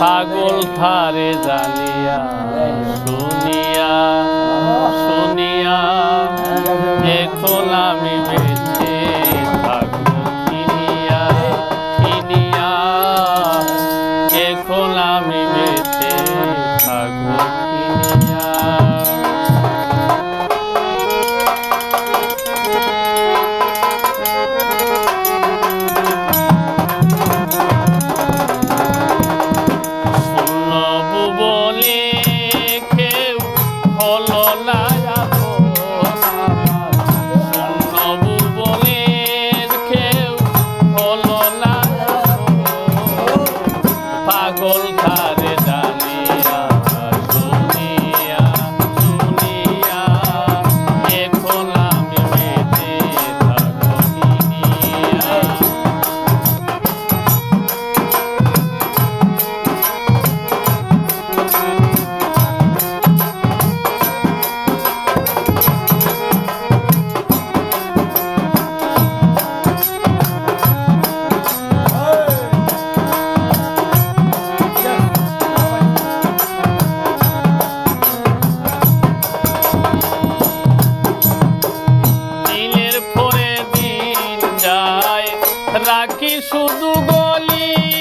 পাগল থারে জানিয়া, শুনিয়া শুনিয়া, এখন আমি বেঁচে থাকব কিনিয়া কিনিয়া। এখন আমি বেঁচে কিনিয়া। বলি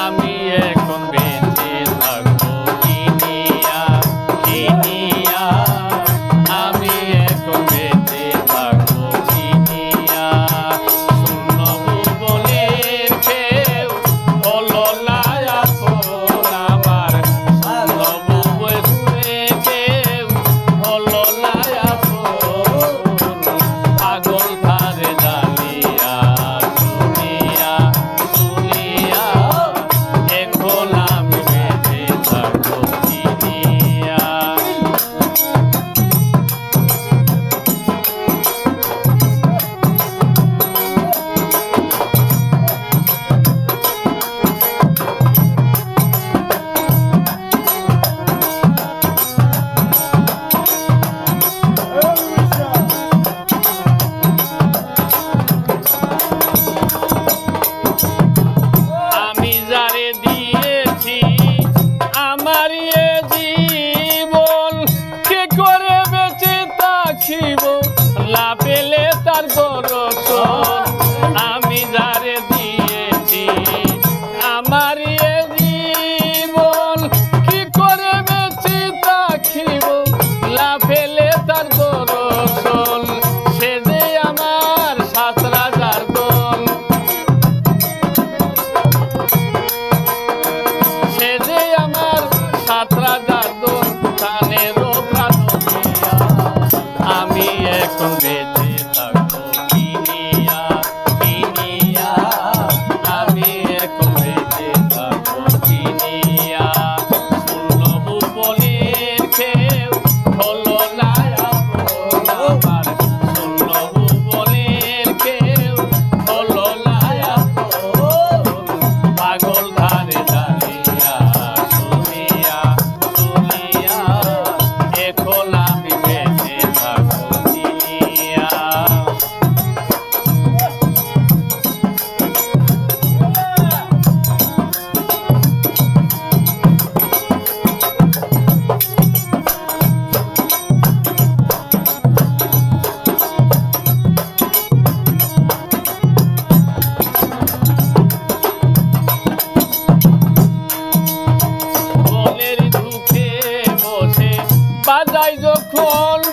আমি আমি এখন বেঁচে থাকি যায় যখন